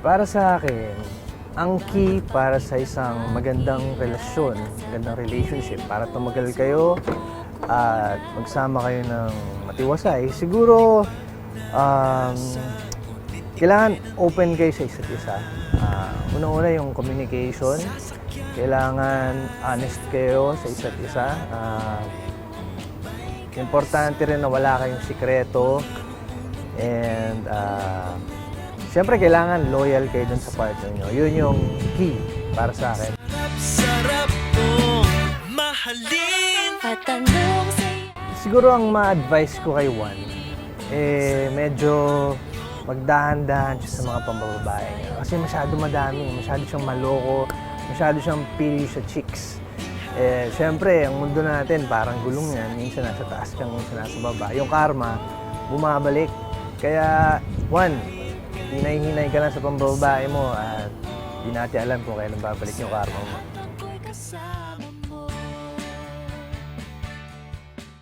Para sa akin, ang key para sa isang magandang relasyon, magandang relationship, para tumagal kayo at magsama kayo ng matiwasay, siguro um, kailangan open kayo sa isa't isa. Ah, Unang-una yung communication. Kailangan honest kayo sa isa't isa. Ah, importante rin na wala kayong sikreto. And uh, syempre kailangan loyal kayo dun sa partner nyo. Yun yung key para sa akin. Sarap mong mahalin Patanong sa'yo Siguro ang ma-advise ko kay Juan, eh medyo magdahan-dahan siya sa mga pambababae niya. Kasi masyado madami, masyado siyang maloko, masyado siyang pili sa chicks. Eh, syempre, ang mundo natin parang gulong yan. Minsan nasa taas ka, minsan nasa baba. Yung karma, bumabalik. Kaya, Juan, hinay-hinay ka lang sa pambababae mo at di natin alam kung kailan babalik yung karma mo.